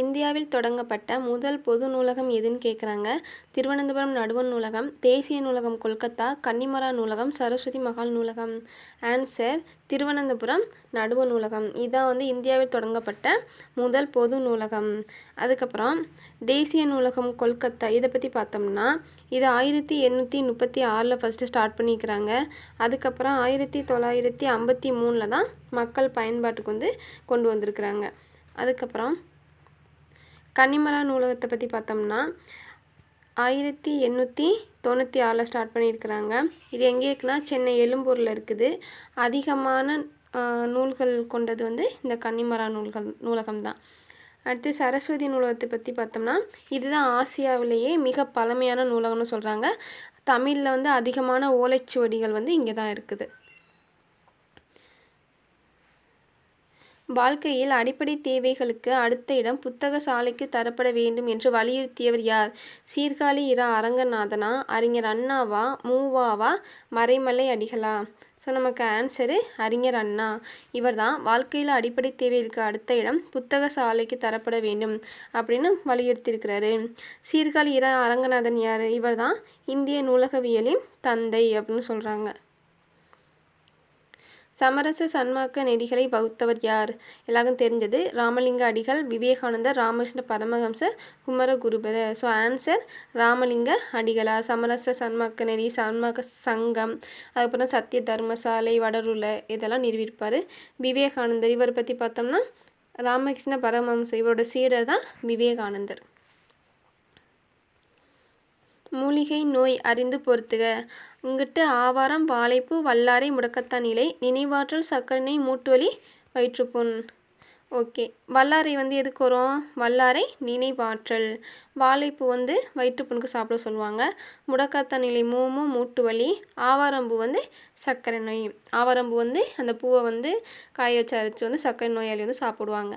இந்தியாவில் தொடங்கப்பட்ட முதல் பொது நூலகம் எதுன்னு கேட்குறாங்க திருவனந்தபுரம் நடுவன் நூலகம் தேசிய நூலகம் கொல்கத்தா கன்னிமரா நூலகம் சரஸ்வதி மகால் நூலகம். ஆன்சர் திருவனந்தபுரம் நடுவன் நூலகம். இதான் வந்து இந்தியாவில் தொடங்கப்பட்ட முதல் பொது நூலகம். அதுக்கப்புறம் தேசிய நூலகம் கொல்கத்தா இதை பற்றி பார்த்தோம்னா இது ஆயிரத்தி எண்ணூற்றி முப்பத்தி ஆறில் ஃபஸ்ட்டு ஸ்டார்ட் பண்ணிக்கிறாங்க. அதுக்கப்புறம் ஆயிரத்தி தொள்ளாயிரத்தி ஐம்பத்தி மூணில் தான் மக்கள் பயன்பாட்டுக்கு வந்து கொண்டு வந்திருக்கிறாங்க. அதுக்கப்புறம் கன்னிமரா நூலகத்தை பற்றி பார்த்தோம்னா ஆயிரத்தி எண்ணூற்றி தொண்ணூற்றி ஆறில் ஸ்டார்ட் பண்ணியிருக்கிறாங்க. இது எங்கே இருக்குன்னா சென்னை எழும்பூரில் இருக்குது. அதிகமான நூல்கள் கொண்டது வந்து இந்த கன்னிமரா நூல்கள் நூலகம் தான் அடுத்து சரஸ்வதி நூலகத்தை பற்றி பார்த்தோம்னா இதுதான் ஆசியாவிலேயே மிக பழமையான நூலகம்னு சொல்கிறாங்க தமிழில் வந்து அதிகமான ஓலைச்சுவடிகள் வந்து இங்கே தான் இருக்குது. வாழ்க்கையில் அடிப்படை தேவைகளுக்கு அடுத்த இடம் புத்தக சாலைக்கு தரப்பட வேண்டும் என்று வலியுறுத்தியவர் யார்? சீர்காழி இரா அரங்கநாதனா அறிஞர் அண்ணாவா மூவாவா மறைமலை அடிகளா? ஸோ நமக்கு ஆன்சரு அறிஞர் அண்ணா. இவர் தான் வாழ்க்கையில் அடிப்படை தேவைகளுக்கு அடுத்த இடம் புத்தக சாலைக்கு தரப்பட வேண்டும் அப்படின்னு வலியுறுத்தியிருக்கிறாரு. சீர்காழி இரா அரங்கநாதன் யார்? இவர் தான் இந்திய நூலகவியலின் தந்தை அப்படின்னு சொல்கிறாங்க சமரச சன்மார்க்க நெறிகளை வகுத்தவர் யார்? எல்லாருக்கும் தெரிஞ்சது ராமலிங்க அடிகள் விவேகானந்தர் ராமகிருஷ்ண பரமஹம்சர் குமரகுருபரர் ஸோ ஆன்சர் ராமலிங்க அடிகளா? சமரச சன்மார்க்க நெறி சன்மார்க்க சங்கம் அதுக்கப்புறம் சத்திய தர்மசாலை வடருளை இதெல்லாம் நிறுவியிருப்பார் விவேகானந்தர் இவரை பற்றி பார்த்தோம்னா ராமகிருஷ்ண பரமஹம்சர் இவரோட சீடர் தான் விவேகானந்தர். மூலிகை நோய் அறிந்து பொறுத்துக. உங்கிட்டு ஆவாரம் வாழைப்பூ வல்லாரை முடக்கத்தான் நிலை நினைவாற்றல் சர்க்கரை நோய் மூட்டுவலி வயிற்றுப்புண். ஓகே. வல்லாரை வந்து எதுக்கு வரும்? வல்லாரை நினைவாற்றல். வாழைப்பூ வந்து வயிற்றுப்புண்ணுக்கு சாப்பிட சொல்லுவாங்க. முடக்கத்தான் நிலை மூமு மூட்டு வலி ஆவாரம்பூ வந்து சர்க்கரை நோய். ஆவாரம்பூ வந்து அந்த பூவை வந்து காய வச்சு அரைச்சி வந்து சர்க்கரை நோயாளி வந்து சாப்பிடுவாங்க.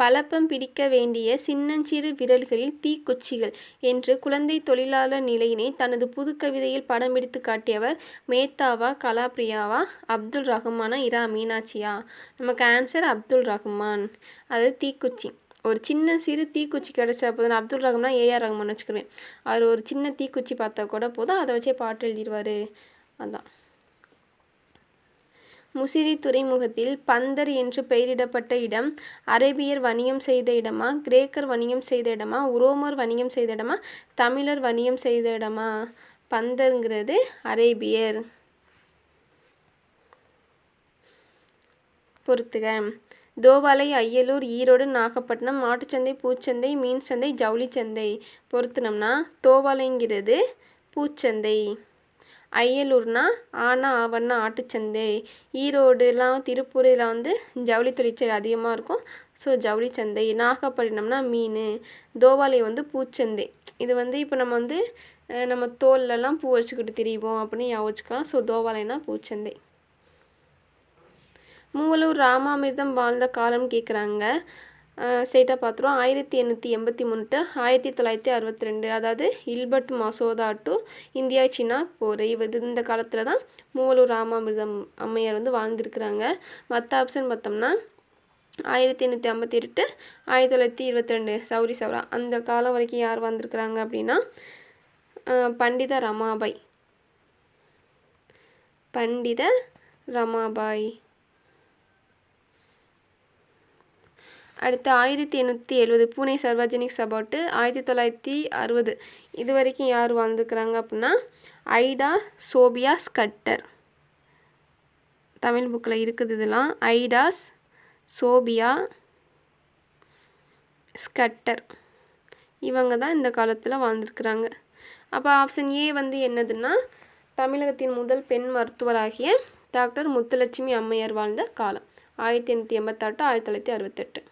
பலப்பம் பிடிக்க வேண்டிய சின்னஞ்சிறு விரல்களில் தீக்குச்சிகள் என்று குழந்தை தொழிலாளர் நிலையினை தனது புது கவிதையில் படம் பிடித்து காட்டியவர் மேத்தாவா கலாப்ரியாவா அப்துல் ரஹ்மானா இரா மீனாட்சியா? நமக்கு ஆன்சர் அப்துல் ரஹ்மான் அது தீக்குச்சி. ஒரு சின்ன சிறு தீக்குச்சி கிடச்சா போதும். அப்துல் ரஹ்மான் ஏஆர் ரஹ்மான் வச்சுக்கிறேன். அவர் ஒரு சின்ன தீக்குச்சி பார்த்தா கூட போதும். அதை வச்சே பாட்டு எழுதிடுவார் அதான். முசிறி துறைமுகத்தில் பந்தர் என்று பெயரிடப்பட்ட இடம் அரேபியர் வணிகம் செய்த இடமா கிரேக்கர் வணிகம் செய்த இடமா உரோமர் வணிகம் செய்த இடமா தமிழர் வணிகம் செய்த இடமா? பந்தருங்கிறது அரேபியர். பொறுத்துக. தோவாலை அய்யலூர் ஈரோடு நாகப்பட்டினம் மாட்டுச்சந்தை பூச்சந்தை மீன் சந்தை ஜவுளி சந்தை பொருத்தினோம்னா தோவாலைங்கிறது பூச்சந்தை. அய்யலூர்னா ஆனா ஆவண்ணா ஆட்டுச்சந்தை. ஈரோடுலாம் திருப்பூர் வந்து ஜவுளி தொழிற்சாலை அதிகமாக இருக்கும். ஸோ ஜவுளி சந்தை நாகப்பட்டினம்னா மீன் தோவாலை வந்து பூச்சந்தை. இது வந்து இப்போ நம்ம வந்து நம்ம தோல்லலாம் பூ வச்சுக்கிட்டு திரிவோம் அப்படின்னு யோசிச்சுக்கலாம். ஸோ தோவாலைனா பூச்சந்தை. மூவலூர் ராமாமிர்தம் வாழ்ந்த காலம் கேட்குறாங்க ஸ்டேட்டாக பார்த்துருவோம் ஆயிரத்தி எண்ணூற்றி எண்பத்தி மூணு டு ஆயிரத்தி தொள்ளாயிரத்தி அறுபத்தி ரெண்டு அதாவது இல்பர்ட் மசோதா டு இந்தியா சீனா போர். இவர் இந்த காலத்தில் தான் மூவலூர் ராமாமிர்தம் அம்மையார் வந்து வாழ்ந்துருக்குறாங்க. மற்ற ஆப்ஷன் பார்த்தோம்னா ஆயிரத்தி எண்ணூற்றி ஐம்பத்தி எட்டு ஆயிரத்தி தொள்ளாயிரத்தி இருபத்தி ரெண்டு சௌரி சௌரா. அந்த காலம் வரைக்கும் யார் வந்திருக்கிறாங்க அப்படின்னா பண்டித ரமாபாய். பண்டித ரமாபாய். அடுத்து ஆயிரத்தி எண்ணூற்றி எழுபது பூனே சர்வஜனிக் சபாட்டு ஆயிரத்தி தொள்ளாயிரத்தி அறுபது. இது வரைக்கும் யார் வாழ்ந்துக்கிறாங்க அப்படின்னா ஐடா சோபியா ஸ்கட்டர் தமிழ் புக்கில் இருக்குது இதெல்லாம். Ida Sophia Scudder. இவங்க தான் இந்த காலத்தில் வாழ்ந்துருக்குறாங்க. அப்போ ஆப்ஷன் ஏ வந்து என்னதுன்னா தமிழகத்தின் முதல் பெண் மருத்துவராகிய டாக்டர் முத்துலட்சுமி அம்மையார் வாழ்ந்த காலம். ஆயிரத்தி எண்ணூற்றி எண்பத்தாட்டு ஆயிரத்தி தொள்ளாயிரத்தி அறுபத்தெட்டு.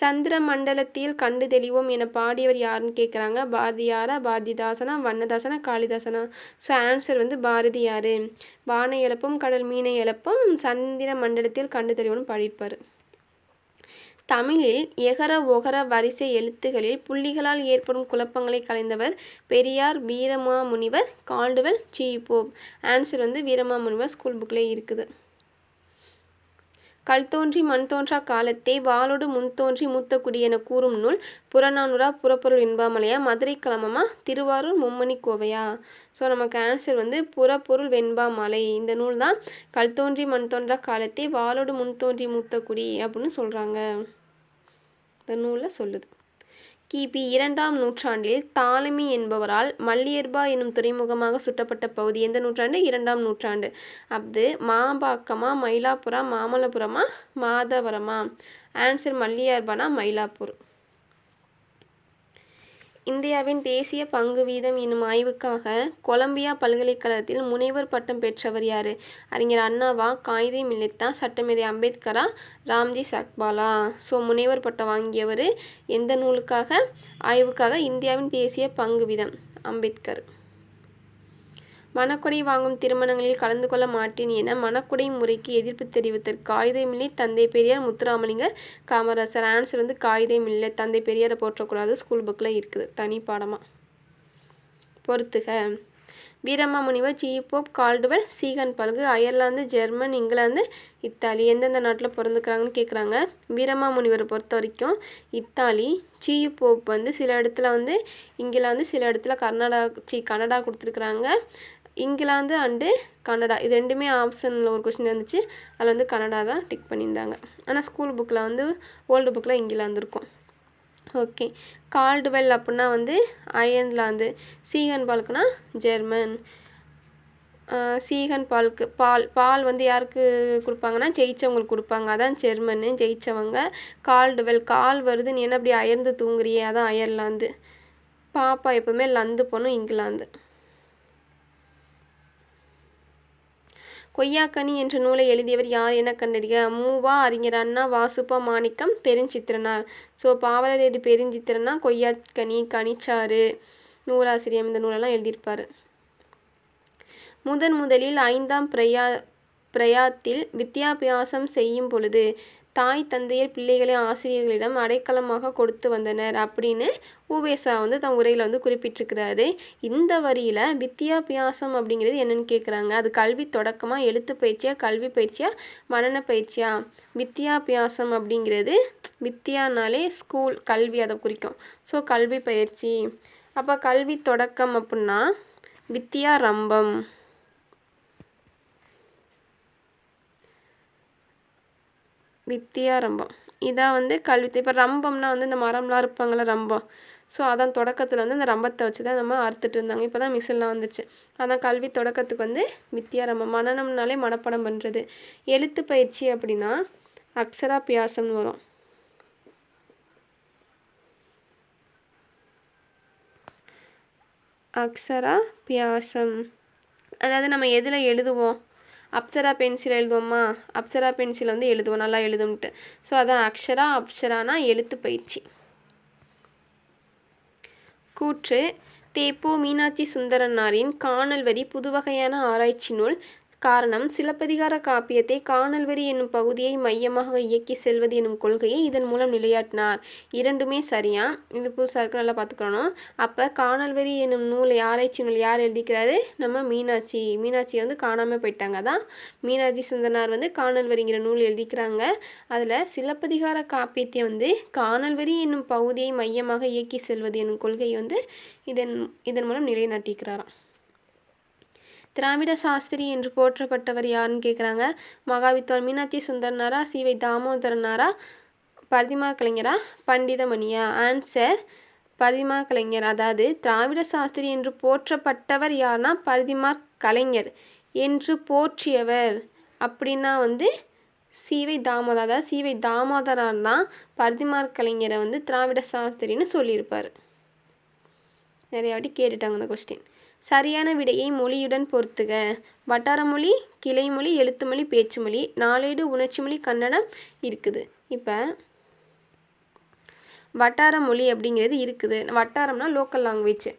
சந்திர மண்டலத்தில் கண்டு தெளிவோம் என பாடியவர் யாருன்னு கேட்குறாங்க பாரதியாரா பாரதிதாசனா வண்ணதாசனா காளிதாசனா? ஸோ ஆன்சர் வந்து பாரதியார் வானை இழப்பும் கடல் மீனை இழப்பும் சந்திர மண்டலத்தில் கண்டு தெளிவோம்னு பாடியிருப்பார். தமிழில் எகர ஒகர வரிசை எழுத்துகளில் புள்ளிகளால் ஏற்படும் குழப்பங்களை கலைந்தவர் Periyar Veeramamunivar Caldwell G Pope. Answer வந்து வீரமாமுனிவர் ஸ்கூல் புக்கில் இருக்குது. கல் தோன்றி மண் தோன்றா காலத்தே வாளோடு முன் தோன்றி மூத்த குடி என கூறும் நூல் புறநானூறா புறப்பொருள் வெண்பாமலையா மதுரை கிளமமா திருவாரூர் மும்மணி கோவையா? ஸோ நமக்கு ஆன்சர் வந்து புறப்பொருள் வெண்பாமலை. இந்த நூல் தான் கல் தோன்றி மண் தோன்றா காலத்தே வாளோடு முன் தோன்றி மூத்த குடி அப்படின்னு சொல்கிறாங்க இந்த நூலில் சொல்லுது. கிபி இரண்டாம் நூற்றாண்டில் தாலமி என்பவரால் மல்லியர்பா எனும் துறைமுகமாக சுட்டப்பட்ட பகுதி எந்த நூற்றாண்டு? இரண்டாம் நூற்றாண்டு. அஃது மாபாக்கமா மயிலாப்புரா மாமல்லபுரமா மாதவரமா? ஆன்சர் மல்லியர்பானா மயிலாப்பூர். இந்தியாவின் தேசிய பங்கு வீதம் என்னும் ஆய்வுக்காக கொலம்பியா பல்கலைக்கழகத்தில் முனைவர் பட்டம் பெற்றவர் யார்? அறிஞர் அண்ணாவா காயிதே மில்லித்தா சட்டமேதை அம்பேத்கரா ராம்ஜி சக்பாலா. ஸோ முனைவர் பட்டம் வாங்கியவர் எந்த நூலுக்காக? ஆய்வுக்காக இந்தியாவின் தேசிய பங்கு வீதம் அம்பேத்கர். மணக்கொடை வாங்கும் திருமணங்களில் கலந்து கொள்ள மாட்டேன் என மணக்கொடை முறைக்கு எதிர்ப்பு தெரிவித்தார். காகிதமில்லை தந்தை பெரியார் முத்துராமலிங்கர் காமராசர். ஆன்சர் வந்து காகிதமில்லை தந்தை பெரியாரை போற்றக்கூடாது ஸ்கூல் புக்கில் இருக்குது. தனி பாடமாக பொறுத்துக. Veeramamunivar G Pope Caldwell Ziegenbalg Ireland German England Italy எந்தெந்த நாட்டில் பிறந்துக்கிறாங்கன்னு கேட்குறாங்க வீரம்மா முனிவரை பொறுத்த வரைக்கும் இத்தாலி சீயு போப் வந்து சில இடத்துல வந்து இங்கிலாந்து சில இடத்துல கர்நாடகா சி கனடா கொடுத்துருக்குறாங்க. England and Canada. இது ரெண்டுமே ஆப்ஷனில் ஒரு கொஷின் இருந்துச்சு. அதில் வந்து கனடா தான் டிக் பண்ணியிருந்தாங்க. ஆனால் ஸ்கூல் புக்கில் வந்து ஓல்டு புக்கில் இங்கிலாந்து இருக்கும். ஓகே கால்டுவெல் அப்படின்னா வந்து அயர்லாந்து. சீகன் பால்க்குனா ஜெர்மன். சீகன் பாலுக்கு பால் பால் வந்து யாருக்கு கொடுப்பாங்கன்னா ஜெயிச்சவங்களுக்கு கொடுப்பாங்க. அதான் ஜெர்மனு ஜெயித்தவங்க கால்டுவெல் கால் வருது. நீ என்ன அப்படி அயர்ந்து தூங்குறியே? அதான் அயர்லாந்து. பாப்பா எப்போவுமே லந்து போகணும் இங்கிலாந்து. கொய்யாக்கனி என்ற நூலை எழுதியவர் யார் என கண்டறிக. மூவா அறிஞர் அண்ணா வாசுப்பா மாணிக்கம் பெருஞ்சித்திரனார். ஸோ பாவலரேடு பெருஞ்சித்திரனா கொய்யாக்கனி கனிச்சாறு நூலாசிரியம் இந்த நூலெல்லாம் எழுதியிருப்பார். முதன் முதலில் ஐந்தாம் பிரயா பிரயாத்தில் வித்தியாபியாசம் செய்யும் பொழுது தாய் தந்தையர் பிள்ளைகளை ஆசிரியர்களிடம் அடைக்கலமாக கொடுத்து வந்தனர் அப்படின்னு ஊவேசா வந்து தன் உரையில் வந்து குறிப்பிட்டிருக்கிறாரு. இந்த வரியில் வித்தியாபியாசம் அப்படிங்கிறது என்னென்னு கேட்குறாங்க அது கல்வி தொடக்கமாக எழுத்து பயிற்சியாக கல்வி பயிற்சியாக மனன பயிற்சியா? வித்தியாபியாசம் அப்படிங்கிறது வித்தியானாலே ஸ்கூல் கல்வி அதை குறிக்கும். ஸோ கல்வி பயிற்சி. அப்போ கல்வி தொடக்கம் அப்படின்னா வித்தியா ரம்பம் வித்தியா ரம்பம். இதான் வந்து கல்வி இப்போ ரம்பம்னா வந்து இந்த மரம்லாம் இருப்பாங்களே ரம்பம். ஸோ அதான் தொடக்கத்தில் வந்து அந்த ரம்பத்தை வச்சு தான் நம்ம அறுத்துட்டு இருந்தாங்க. இப்போ தான் மிஷின்லாம் வந்துச்சு அதான் கல்வி தொடக்கத்துக்கு வந்து வித்தியா ரம்பம். மனநம்னாலே மனப்பாடம் பண்ணுறது எழுத்து பயிற்சி அப்படின்னா அக்ஷரா பியாசம்னு வரும். அக்ஷரா பியாசம் அதாவது நம்ம எதில் எழுதுவோம்? அப்சரா பென்சில் எழுதுவோமா? அப்சரா பென்சில் வந்து எழுதுவோம் நல்லா எழுதும்ட்டு ஸோ அதான் அக்ஷரா அப்சரானா எழுத்து பயிற்சி. கூற்று தேப்போ மீனாட்சி சுந்தரனாரின் காணல் வரி புதுவகையான ஆராய்ச்சி நூல் காரணம் சிலப்பதிகார காப்பியத்தை காணல்வரி என்னும் பகுதியை மையமாக இயக்கி செல்வது என்னும் கொள்கையை இதன் மூலம் நிலையாட்டினார். இரண்டுமே சரியா? இது புதுசாக இருக்கு நல்லா பார்த்துக்கணும். அப்போ காணல்வரி என்னும் நூலை ஆராய்ச்சி நூல் யார் எழுதிக்கிறாரு? நம்ம மீனாட்சி. மீனாட்சி வந்து காணாமல் போயிட்டாங்க அதான். மீனாட்சி சுந்தரனார் வந்து காணல்வரிங்கிற நூல் எழுதிக்கிறாங்க. அதில் சிலப்பதிகார காப்பியத்தை வந்து காணல்வரி என்னும் பகுதியை மையமாக இயக்கி செல்வது என்னும் கொள்கையை வந்து இதன் இதன் மூலம் நிலைநாட்டிக்கிறாராம். திராவிட சாஸ்திரி என்று போற்றப்பட்டவர் யாருன்னு கேட்குறாங்க மகாவித்வான் மீனாட்சி சுந்தரனாரா சிவை தாமோதரனாரா? பரிதிமா கலைஞரா? பண்டிதமணியா? ஆன்சர் பரிதிமா கலைஞர். அதாவது திராவிட சாஸ்திரி என்று போற்றப்பட்டவர் யார்னா பரிதிமார் கலைஞர் என்று போற்றியவர் அப்படின்னா வந்து சீவை தாமோதர் அதாவது சீவை தாமோதரார் தான் பரிதிமார் கலைஞரை வந்து திராவிட சாஸ்திரின்னு சொல்லியிருப்பார். நிறைய வாட்டி கேட்டுட்டாங்க அந்த கொஸ்டின் சரியான விடையை மொழியுடன் பொறுத்துக. வட்டாரமொழி கிளைமொழி எழுத்துமொழி பேச்சுமொழி நாளேடு உணர்ச்சி மொழி கன்னடம் இருக்குது. இப்போ வட்டார மொழி அப்படிங்கிறது இருக்குது. வட்டாரம்னா லோக்கல் லாங்குவேஜ்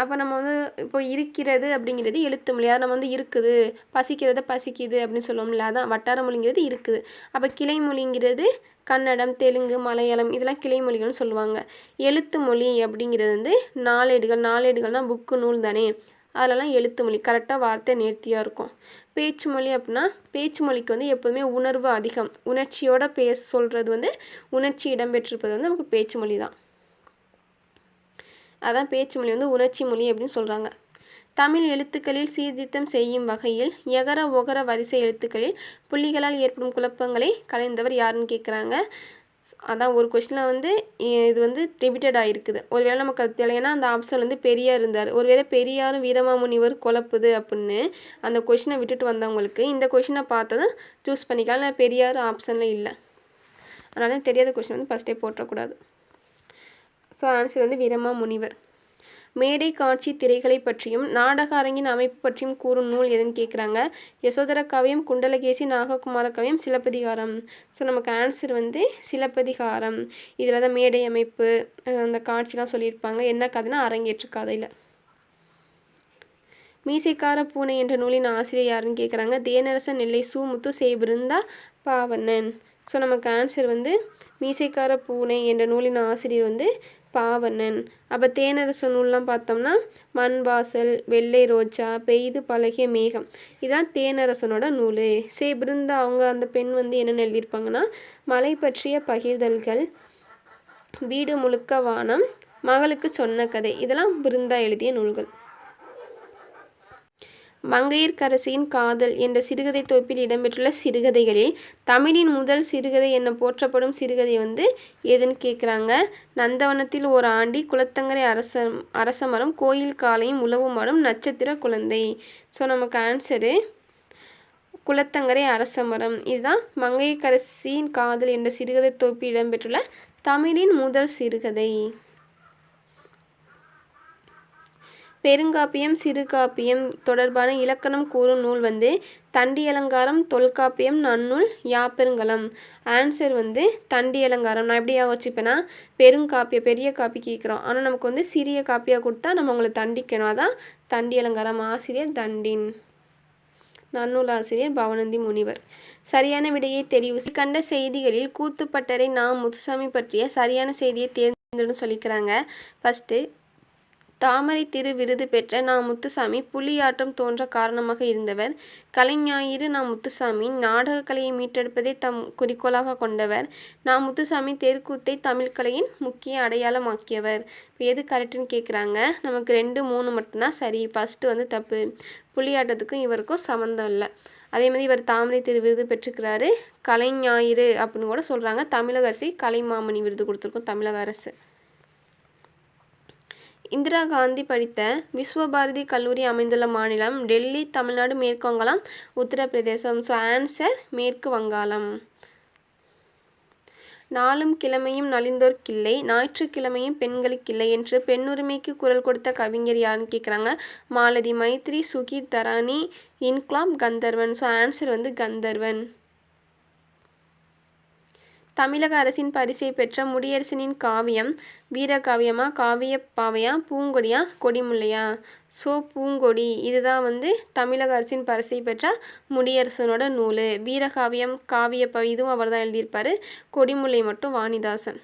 அப்போ நம்ம வந்து இப்போ இருக்கிறது அப்படிங்கிறது எழுத்து மொழி. அதை நம்ம வந்து இருக்குது. பசிக்கிறத பசிக்குது அப்படின்னு சொல்லுவோம்ல அதான் வட்டார மொழிங்கிறது இருக்குது. அப்போ கிளை மொழிங்கிறது கன்னடம் தெலுங்கு மலையாளம் இதெல்லாம் கிளை மொழிகள்னு சொல்லுவாங்க. எழுத்து மொழி அப்படிங்கிறது வந்து நாளேடுகள். நாளேடுகள்னால் புக்கு நூல் தானே. அதிலலாம் எழுத்து மொழி. கரெக்டாக வார்த்தை நேர்த்தியாக இருக்கும். பேச்சு மொழி அப்படின்னா பேச்சு மொழிக்கு வந்து எப்போதுமே உணர்வு அதிகம். உணர்ச்சியோட பேச சொல்கிறது வந்து உணர்ச்சி இடம்பெற்றிருப்பது வந்து நமக்கு பேச்சு மொழி தான் அதான் பேச்சு மொழி வந்து உணர்ச்சி மொழி அப்படின்னு சொல்கிறாங்க தமிழ் எழுத்துக்களில் சீர்திருத்தம் செய்யும் வகையில் எகர ஒகர வரிசை எழுத்துக்களில் புள்ளிகளால் ஏற்படும் குழப்பங்களை கலைந்தவர் யாருன்னு கேட்குறாங்க அதான் ஒரு கொஷினில் வந்து இது வந்து ரிப்பீட்டட் ஆகிருக்குது ஒருவேளை நமக்கு அது தெரியலைன்னா அந்த ஆப்ஷன் வந்து பெரியார் இருந்தார். ஒருவேளை பெரியாரும் வீரமாமுனிவர் குழப்புது அப்படின்னு அந்த கொஷினை விட்டுட்டு வந்தவங்களுக்கு இந்த கொஷினை பார்த்ததும் சூஸ் பண்ணிக்கலாம். இல்லை பெரியார் ஆப்ஷனில் இல்லை. அதனால தெரியாத கொஷின் வந்து ஃபஸ்ட்டே போட்டக்கூடாது ஸோ ஆன்சர் வந்து வீரமா முனிவர். மேடை காட்சி திரைகளை பற்றியும் நாடக அரங்கின் அமைப்பு பற்றியும் கூறும் நூல் எதுன்னு கேட்குறாங்க யசோதர காவியம் குண்டலகேசி நாககுமார காவியம் சிலப்பதிகாரம். ஸோ நமக்கு ஆன்சர் வந்து சிலப்பதிகாரம். இதில் தான் மேடை அமைப்பு அந்த காட்சிலாம் சொல்லியிருப்பாங்க. என்ன கதைனா அரங்கேற்று கதையில். மீசைக்கார பூனை என்ற நூலின் ஆசிரியர் யாருன்னு கேட்குறாங்க தேனரசன் நெல்லை சு முத்து சேபிருந்தா பாவண்ணன். ஸோ நமக்கு ஆன்சர் வந்து மீசைக்கார பூனை என்ற நூலின் ஆசிரியர் வந்து பாவனன். அப்போ தேனரச நூல்லாம் பார்த்தோம்னா மண் வாசல் வெள்ளை ரோஜா பெய்து பழகிய மேகம். இதான் தேனரசனோட நூல். சே பிருந்தா அவங்க அந்த பெண் வந்து என்னென்னு எழுதியிருப்பாங்கன்னா மலை பற்றிய பகிர்தல்கள் வீடு முழுக்க வானம் மகளுக்கு சொன்ன கதை. இதெல்லாம் பிருந்தா எழுதிய நூல்கள். மங்கையர்க்கரசியின் காதல் என்ற சிறுகதை தொகுப்பில் இடம்பெற்றுள்ள சிறுகதைகளில் தமிழின் முதல் சிறுகதை என போற்றப்படும் சிறுகதை வந்து எதுன்னு கேட்குறாங்க நந்தவனத்தில் ஒரு ஆண்டி குளத்தங்கரை அரச அரசமரம் கோயில் காலையும் உழவு மரம் நட்சத்திர குழந்தை. ஸோ நமக்கு ஆன்சரு குளத்தங்கரை அரசமரம். இதுதான் மங்கையர்க்கரசியின் காதல் என்ற சிறுகதை தொகுப்பில் இடம்பெற்றுள்ள தமிழின் முதல் சிறுகதை. பெருங்காப்பியம் சிறுகாப்பியம் தொடர்பான இலக்கணம் கூறும் நூல் வந்து தண்டி அலங்காரம் தொல்காப்பியம் நன்னூல் யாப்பெருங்கலம். ஆன்சர் வந்து தண்டி அலங்காரம் நான் எப்படி வச்சுப்பேன்னா பெருங்காப்பிய பெரிய காப்பி கேட்குறோம். ஆனால் நமக்கு வந்து சிறிய காப்பியாக கொடுத்தா நம்ம உங்களை தண்டிக்கணும். அதான் தண்டி அலங்காரம் ஆசிரியர் தண்டின். நன்னூல் ஆசிரியர் பவனந்தி முனிவர். சரியான விடையை தெரிவு கண்ட செய்திகளில் கூத்துப்பட்டரை நாம் முத்துசாமி பற்றிய சரியான செய்தியை தேர்ந்தெடுன்னு சொல்லிக்கிறாங்க. ஃபஸ்ட்டு தாமரை திரு விருது பெற்ற நா முத்துசாமி புலியாட்டம் தோன்ற காரணமாக இருந்தவர். கலைஞாயிறு நா முத்துசாமி நாடக கலையை மீட்டெடுப்பதை தம் குறிக்கோளாக கொண்டவர். நா முத்துசாமி தெருக்கூத்தை தமிழ் கலையின் முக்கிய அடையாளமாக்கியவர். இப்போ எது கரெக்டுன்னு கேட்குறாங்க நமக்கு ரெண்டு மூணு மட்டும்தான் சரி. ஃபஸ்ட்டு வந்து தப்பு. புலியாட்டத்துக்கும் இவருக்கும் சம்மந்தம் இல்லை. அதே மாதிரி இவர் தாமரை திரு விருது பெற்றுக்கிறாரு. கலைஞாயிறு அப்படின்னு கூட சொல்கிறாங்க தமிழக அரசு கலைமாமணி விருது கொடுத்துருக்கோம் தமிழக அரசு. இந்திரா காந்தி படித்த விஸ்வபாரதி கல்லூரி அமைந்துள்ள மாநிலம் டெல்லி தமிழ்நாடு மேற்கு வங்காளம் உத்தரப்பிரதேசம். ஸோ ஆன்சர் மேற்கு வங்காளம். நாளும் கிழமையும் நலிந்தோர்க்கில்லை ஞாயிற்றுக்கிழமையும் பெண்களுக்கில்லை என்று பெண்ணுரிமைக்கு குரல் கொடுத்த கவிஞர் யாருன்னு கேட்குறாங்க மாலதி மைத்ரி சுகீர் தரானி இன்க்லாம் கந்தர்வன். ஸோ ஆன்சர் வந்து கந்தர்வன். தமிழக அரசின் பரிசை பெற்ற முடியரசனின் காவியம் வீரகாவியமா காவிய பாவையா பூங்கொடியா கொடிமுல்லையா? ஸோ பூங்கொடி. இதுதான் வந்து தமிழக அரசின் பரிசை பெற்ற முடியரசனோட நூல். வீரகாவியம் காவிய ப இதுவும் அவர் தான் எழுதியிருப்பார். கொடிமுல்லை மட்டும் வாணிதாசன்.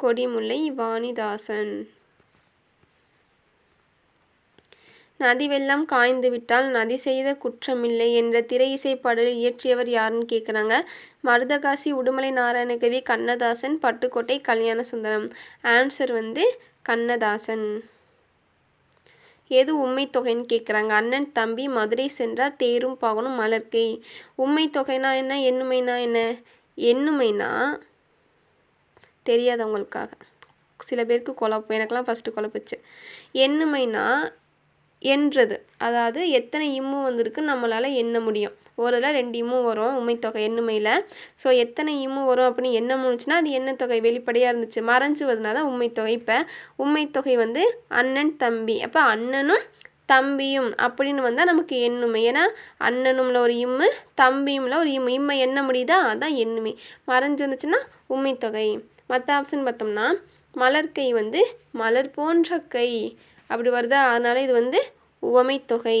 கொடிமுல்லை வாணிதாசன். நதி வெள்ளம் காய்ந்து விட்டால் நதி செய்த குற்றமில்லை என்ற திரை இசை பாடலில் இயற்றியவர் யாருன்னு கேட்குறாங்க மருதகாசி உடுமலை நாராயணகவி கண்ணதாசன் பட்டுக்கோட்டை கல்யாண சுந்தரம் ஆன்சர் வந்து கண்ணதாசன். எது உண்மை தொகைன்னு கேட்குறாங்க அண்ணன் தம்பி மதுரை சென்றார் தேரும் பாகனும் மலர்க்கை. உண்மை தொகைனா என்ன? எண்ணுமைனா என்ன? எண்ணுமைனா தெரியாதவங்களுக்காக. சில பேருக்கு குழப்பம். எனக்கெல்லாம் ஃபஸ்ட்டு குழப்பிச்சு. எண்ணுமைனா என்றது. அதாவது எத்தனை இம்மு வந்திருக்கு நம்மளால் எண்ண முடியும். ஒரு இதில் ரெண்டு இம்மு வரும் உண்மைத்தொகை எண்ணுமையில் ஸோ எத்தனை இம்மு வரும் அப்படின்னு எண்ண முடிச்சுன்னா அது என்ன தொகை வெளிப்படையாக இருந்துச்சு. மறைஞ்சு வரதுனால தான் உண்மைத்தொகை இப்போ உண்மைத்தொகை வந்து அண்ணன் தம்பி. அப்போ அண்ணனும் தம்பியும் அப்படின்னு வந்தால் நமக்கு எண்ணுமை. ஏன்னா அண்ணனும்ல ஒரு இம்மு தம்பியும்ல ஒரு இம்மு. இம்மை எண்ண முடியுதா? அதான் எண்ணுமை. மறைஞ்சு வந்துச்சுன்னா உண்மைத்தொகை மற்ற ஆப்ஷன் பார்த்தோம்னா மலர்கை வந்து மலர் போன்ற கை. அப்படி வருதா? அதனால் இது வந்து உவமைத்தொகை. தொகை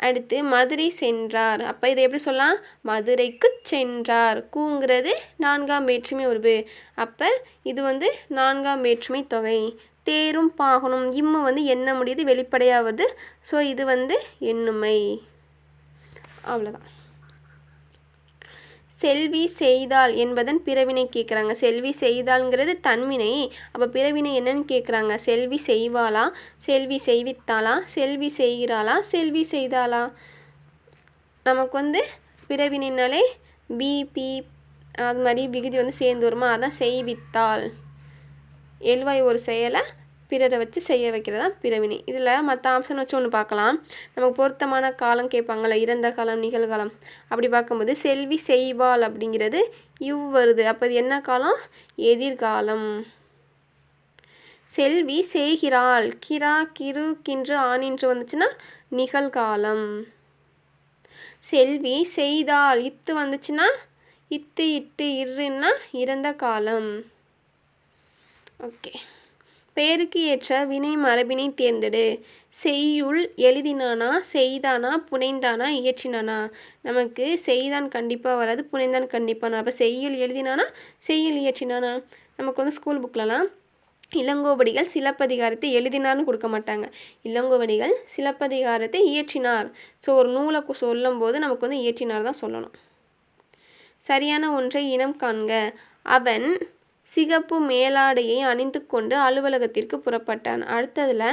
அடுத்து மதுரை சென்றார். அப்போ இதை எப்படி சொல்லலாம்? மதுரைக்கு சென்றார். கூங்கிறது நான்காம் வேற்றுமை உருவு அப்போ இது வந்து நான்காம் வேற்றுமை தொகை. தேரும் பாகனும். இம்மு வந்து எண்ண முடியுது? வெளிப்படையாவது ஸோ இது வந்து எண்ணுமை. அவ்வளோதான் செல்வி செய்தாள் என்பதன் பிறவினை கேட்குறாங்க. செல்வி செய்தாள்ங்கிறது தன்வினை. அப்போ பிறவினை என்னன்னு கேட்குறாங்க. செல்வி செய்வாளா? செல்வி செய்வித்தாளா? செல்வி செய்கிறாளா? செல்வி செய்தாளா? நமக்கு வந்து பிறவினைனாலே பிபி அது மாதிரி விகுதி வந்து சேர்ந்து வருமா? அதான் செய்வித்தாள். எழுவாய் ஒரு செயலை பிறரை வச்சு செய்ய வைக்கிறது தான் பிறவினை இதில் மற்ற ஆப்ஷன் வச்சு ஒன்று பார்க்கலாம். நமக்கு பொருத்தமான காலம் கேட்பாங்கள்ல இறந்த காலம் நிகழ்காலம். அப்படி பார்க்கும்போது செல்வி செய்வாள் அப்படிங்கிறது இவ் வருது. அப்போ இது என்ன காலம்? எதிர்காலம். செல்வி செய்கிறாள். கிரா கிரு கின்று ஆனின்று வந்துச்சுன்னா நிகழ்காலம். செல்வி செய்தாள். இத்து வந்துச்சுன்னா இத்து இட்டு இருன்னா இறந்த காலம். ஓகே. பெயருக்கு ஏற்ற வினை மரபினை தேர்ந்தெடு. செய்யுள் எழுதினானா செய்தானா புனைந்தானா இயற்றினானா? நமக்கு செய்தான் கண்டிப்பாக வராது புனைந்தான் கண்டிப்பானா அப்போ செய்யுள் எழுதினானா செய்யுள் இயற்றினானா? நமக்கு வந்து ஸ்கூல் புக்லலாம் இளங்கோவடிகள் சிலப்பதிகாரத்தை எழுதினார்னு கொடுக்க மாட்டாங்க. இளங்கோவடிகள் சிலப்பதிகாரத்தை இயற்றினார். ஸோ ஒரு நூலை சொல்லும் சொல்லும்போது நமக்கு வந்து இயற்றினார் தான் சொல்லணும். சரியான ஒன்றை இனம் காண்க. அவன் சிகப்பு மேலாடையை அணிந்து கொண்டு அலுவலகத்திற்கு புறப்பட்டான். அடுத்ததில்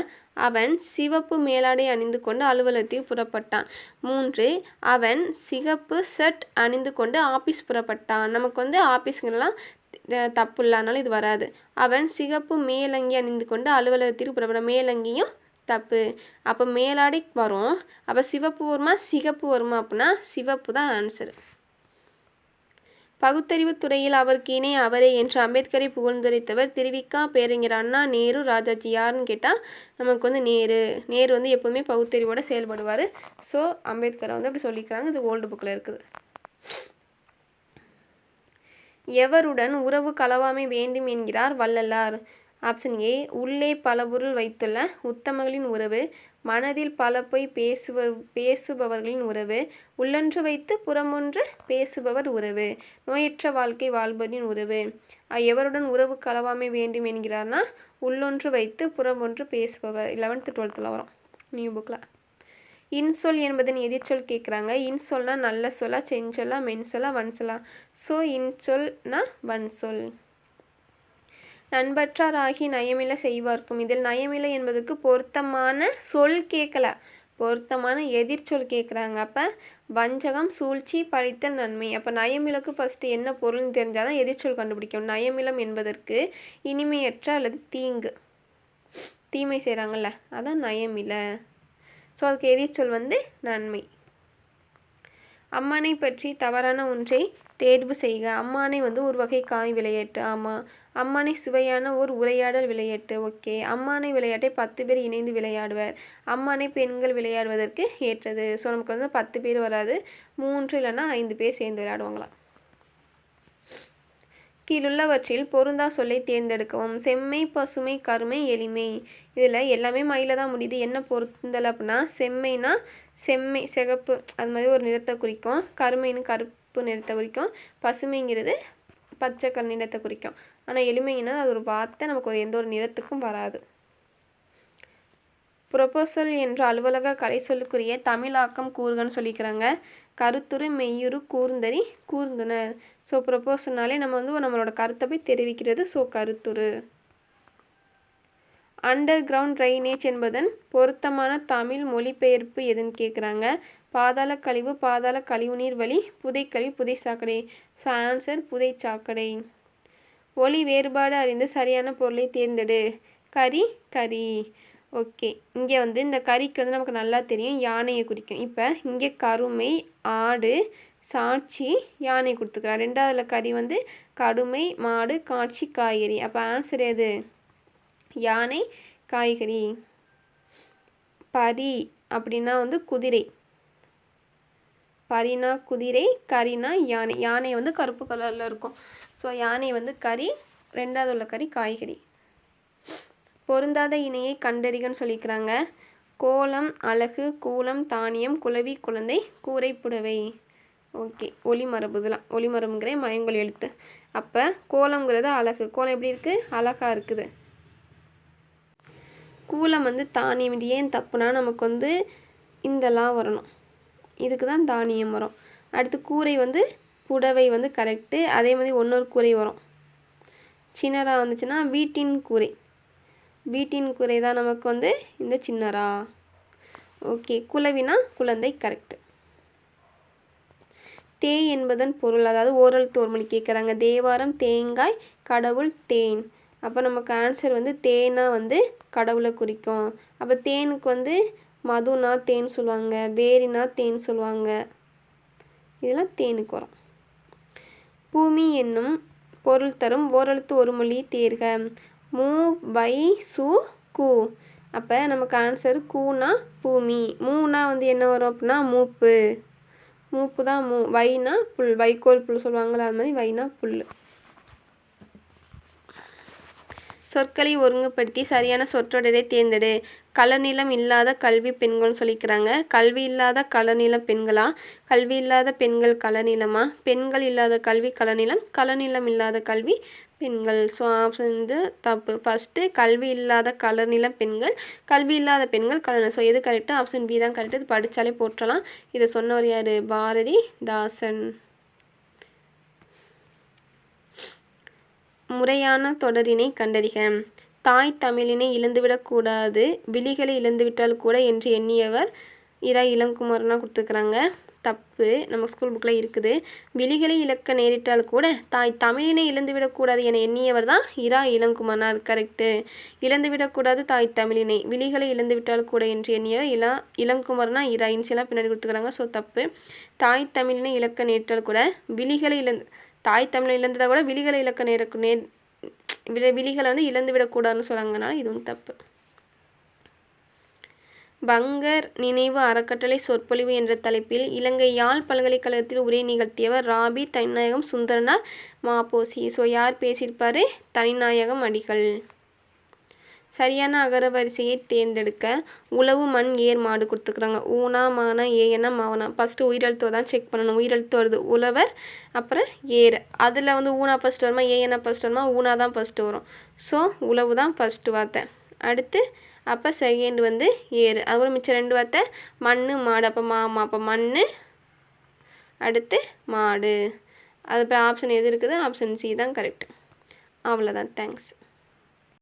அவன் சிவப்பு மேலாடை அணிந்து கொண்டு அலுவலகத்திற்கு புறப்பட்டான். மூன்று அவன் சிகப்பு ஷர்ட் அணிந்து கொண்டு ஆபீஸ் புறப்பட்டான். நமக்கு வந்து ஆபீஸ்ங்கெல்லாம் தப்பு இல்லாதனால இது வராது. அவன் சிகப்பு மேலங்கி அணிந்து கொண்டு அலுவலகத்திற்கு புறப்பட்டான். மேலங்கியும் தப்பு. அப்போ மேலாடை வரும். அப்போ சிவப்பு வருமா? சிகப்பு வருமா? அப்படின்னா சிவப்பு தான் ஆன்சர் பகுத்தறிவுத் துறையில் அவருக்கு இணை அவரே என்று அம்பேத்கரை புகழ்ந்துரைத்தவர் திருவிக்கா பேரறிஞர் அண்ணா நேரு ராஜாஜி யாருன்னு கேட்டால் நமக்கு வந்து நேரு. நேரு வந்து எப்போவுமே பகுத்தறிவோட செயல்படுவார். ஸோ அம்பேத்கரை வந்து அப்படி சொல்லிக்கிறாங்க. இது ஓல்டு புக்கில் இருக்குது. எவருடன் உறவு களவாமை வேண்டும் என்கிறார் வள்ளலார். ஆப்ஷன் ஏ உள்ளே பல பொருள் வைத்துள்ள உத்தமகளின் உறவு மனதில் பல பொய் பேசுவ பேசுபவர்களின் உறவு உள்ளொன்று வைத்து புறமொன்று பேசுபவர் உறவு நோயற்ற வாழ்க்கை வாழ்பவரின் உறவு. எவருடன் உறவு களவாமை வேண்டும் என்கிறார்னா உள்ளொன்று வைத்து புறமொன்று பேசுபவர். லெவன்த்து டுவெல்த்தில் வரும். நியூ புக்கில் இன்சொல் என்பதன் எதிர்ச்சொல் கேட்குறாங்க இன்சொல்னால் நல்ல சொல்லா செஞ்சொல்லா மென்சொல்லா வன்சொல்லா. ஸோ இன்சொல்னா வன்சொல். நண்பற்றாராகி நயமில செய்வார்க்கும். இதில் நயமில்லை என்பதற்கு பொருத்தமான சொல் கேட்கல. பொருத்தமான எதிர்ச்சொல் கேட்குறாங்க. அப்போ வஞ்சகம் சூழ்ச்சி பழித்தல் நன்மை. அப்போ நயமிலக்கு ஃபஸ்ட்டு என்ன பொருள்னு தெரிஞ்சால் தான் எதிர்ச்சொல் கண்டுபிடிக்கும். நயமிலம் என்பதற்கு இனிமையற்ற அல்லது தீங்கு. தீமை செய்கிறாங்கல்ல அதான் நயமில ஸோ அதுக்கு எதிர்ச்சொல் வந்து நன்மை. அம்மானை பற்றி தவறான ஒன்றை தேர்வு செய்க. அம்மானை வந்து ஒரு வகை காய் விளையாட்டு ஆமாம் அம்மானை சுவையான ஒரு உரையாடல் விளையாட்டு. ஓகே. அம்மானை விளையாட்டை பத்து பேர் இணைந்து விளையாடுவர். அம்மானை பெண்கள் விளையாடுவதற்கு ஏற்றது. ஸோ நமக்கு வந்து பத்து பேர் வராது. மூன்று இல்லைன்னா ஐந்து பேர் சேர்ந்து விளையாடுவாங்களாம். கீழுள்ளவற்றில் பொருந்தா சொல்லை தேர்ந்தெடுக்கவும். செம்மை பசுமை கருமை எளிமை. இதில் எல்லாமே மயில தான் முடியுது. என்ன பொருந்தலை அப்படின்னா செம்மைனா செம்மை சிகப்பு அது மாதிரி ஒரு நிறத்தை குறிக்கும். கருமைன்னு கருப்பு நிறத்தை குறிக்கும். பசுமைங்கிறது பச்சை கல் நிறத்தை குறிக்கும். ஆனால் எளிமைன்னா அது ஒரு வார்த்தை நமக்கு ஒரு எந்த ஒரு நிறத்துக்கும் வராது. ப்ரொபோசல் என்ற அலுவலக கலை சொல்லுக்குரிய தமிழாக்கம் கூறுகன்னு சொல்லிக்கிறாங்க. கருத்துரு மெய்யுரு கூர்ந்தறி கூர்ந்துனர். ஸோ ப்ரொபோசல்னாலே நம்ம வந்து நம்மளோட கருத்தை போய் தெரிவிக்கிறது ஸோ கருத்துரு. அண்டர் கிரவுண்ட் ட்ரைனேஜ் என்பதன் பொருத்தமான தமிழ் மொழிபெயர்ப்பு எதுன்னு கேட்குறாங்க பாதாள கழிவு பாதாள கழிவுநீர் வழி புதைக்கழிவு புதை சாக்கடை ஸோ ஆன்சர் புதை சாக்கடை ஒளி வேறுபாடு அறிந்து சரியான பொருளை தேர்ந்தெடு. கரி கரி ஓகே. இங்கே வந்து இந்த கறிக்கு வந்து நமக்கு நல்லா தெரியும். யானையை குறிக்கும். இப்போ இங்கே கருமை ஆடு சாட்சி யானை கொடுத்துக்கலாம் ரெண்டாவதுல கறி வந்து கடுமை மாடு காட்சி காய்கறி. அப்போ ஆன்சர் எது? யானை காய்கறி. பரி அப்படின்னா வந்து குதிரை. பரினா குதிரை கரினா யானை. யானை வந்து கருப்பு கலரில் இருக்கும். ஸோ யானை வந்து கறி ரெண்டாவது உள்ள கறி காய்கறி. பொருந்தாத இணையை கண்டறிகன்னு சொல்லிக்கிறாங்க. கோலம் அழகு கூலம் தானியம் குலவி குழந்தை கூரை புடவை ஓகே ஒளிமரபு இதெல்லாம். ஒளிமரபுங்கிற மயங்கொலி எழுத்து. அப்போ கோலம்ங்கிறது அழகு கோலம் எப்படி இருக்குது அழகாக இருக்குது. கூலம் வந்து தானியம். இது ஏன் தப்புனா நமக்கு வந்து இந்தலாம் வரணும். இதுக்கு தான் தானியம் வரும். அடுத்து கூரை வந்து புடவை வந்து கரெக்டு அதே மாதிரி இன்னொரு கூரை வரும். சின்னரா வந்துச்சுன்னா வீட்டின் கூரை. வீட்டின் கூரை தான் நமக்கு வந்து இந்த சின்னரா. ஓகே குலவினா குழந்தை கரெக்டு தே என்பதன் பொருள் அதாவது ஓரல் தோர்மொழி கேட்குறாங்க தேவாரம் தேங்காய் கடவுள் தேன். அப்போ நமக்கு ஆன்சர் வந்து தேனா வந்து கடவுளை குறிக்கும். அப்போ தேனுக்கு வந்து மதுனா தேன் சொல்லுவாங்க வேரினா தேன் சொல்லுவாங்க. இதெல்லாம் தேனுக்கு வரும். பூமி என்னும் பொருள் தரும் ஓரெழுத்து ஒரு மொழி தேர்க. மூ வை சு கு. அப்போ நமக்கு ஆன்சர் கூனா பூமி. மூனா வந்து என்ன வரும் அப்படின்னா மூப்பு. மூப்பு தான் மூ வைனா புல். வைக்கோல் புல் சொல்லுவாங்கள்ல அது மாதிரி வைனா புல் சொற்களை ஒருங்குபடுத்தி சரியான சொற்றொடரை தேர்ந்தெடு. கலநிலம் இல்லாத கல்வி பெண்கள்னு சொல்லிக்கிறாங்க. கல்வி இல்லாத கலநிலம் பெண்களா? கல்வி இல்லாத பெண்கள் கலநிலமா? பெண்கள் இல்லாத கல்வி கலநிலம் கலநிலம் இல்லாத கல்வி பெண்கள். ஸோ ஆப்ஷன் வந்து தப்பு. ஃபஸ்ட்டு கல்வி இல்லாத கலநிலம் பெண்கள் கல்வி இல்லாத பெண்கள் கலநிலம். ஸோ எது கரெக்டாக ஆப்ஷன் பி தான் கரெக்டு இது படித்தாலே போற்றலாம். இதை சொன்னவர் யார்? பாரதி தாசன். முறையான தொடரினை கண்டறிக. தாய் தமிழினை இழந்துவிடக்கூடாது விழிகளை இழந்துவிட்டால் கூட என்று எண்ணியவர் இரா இளங்குமரனா கொடுத்துருக்குறாங்க. தப்பு. நம்ம ஸ்கூல் புக்கில் இருக்குது. விழிகளை இழக்க நேரிட்டால் கூட தாய் தமிழினை இழந்துவிடக்கூடாது என எண்ணியவர் தான் இரா இளங்குமரனார் கரெக்டு இழந்துவிடக்கூடாது தாய் தமிழினை. விழிகளை இழந்துவிட்டால் கூட என்று எண்ணியவர் இளா இளங்குமரனா. இரா இன்சியெல்லாம் பின்னாடி கொடுத்துக்கிறாங்க ஸோ தப்பு. தாய் தமிழினை இழக்க நேரிட்டால் கூட விழிகளை இழந்து தாய் தமிழை இழந்துட்டால் கூட விழிகளை இழக்க நேருக்கு நேர் விழ விழிகளை வந்து இழந்து விடக்கூடாதுன்னு சொல்கிறாங்கனால இதுவும் தப்பு. பங்கர் நினைவு அறக்கட்டளை சொற்பொழிவு என்ற தலைப்பில் இலங்கை யாழ் பல்கலைக்கழகத்தில் உரை நிகழ்த்தியவர் ராபி தனிநாயகம் சுந்தரனா மாப்போசி. ஸோ யார் பேசியிருப்பார்? தனிநாயகம் அடிகள். சரியான அகரவரிசையை தேர்ந்தெடுக்க உழவு மண் ஏர் மாடு கொடுத்துக்குறாங்க. ஊனா மானா ஏஎனா மாவனா. ஃபஸ்ட்டு உயிரெழுத்தை தான் செக் பண்ணணும். உயிரெழுத்து வருது உழவர் அப்புறம் ஏர். அதில் வந்து ஊனா ஃபஸ்ட்டு வருமா ஏஎனா ஃபஸ்ட்டு வருமா? ஊனா தான் ஃபஸ்ட்டு வரும். ஸோ உழவு தான் ஃபஸ்ட்டு வார்த்தை. அடுத்து அப்போ செகண்ட் வந்து ஏர். அதுக்கப்புறம் மிச்சம் ரெண்டு வார்த்தை மண் மாடு. அப்போ மாமா அப்போ மண் அடுத்து மாடு. அது இப்போ ஆப்ஷன் எது இருக்குது? ஆப்ஷன் சி தான் கரெக்ட் அவ்வளோதான் தேங்க்ஸ்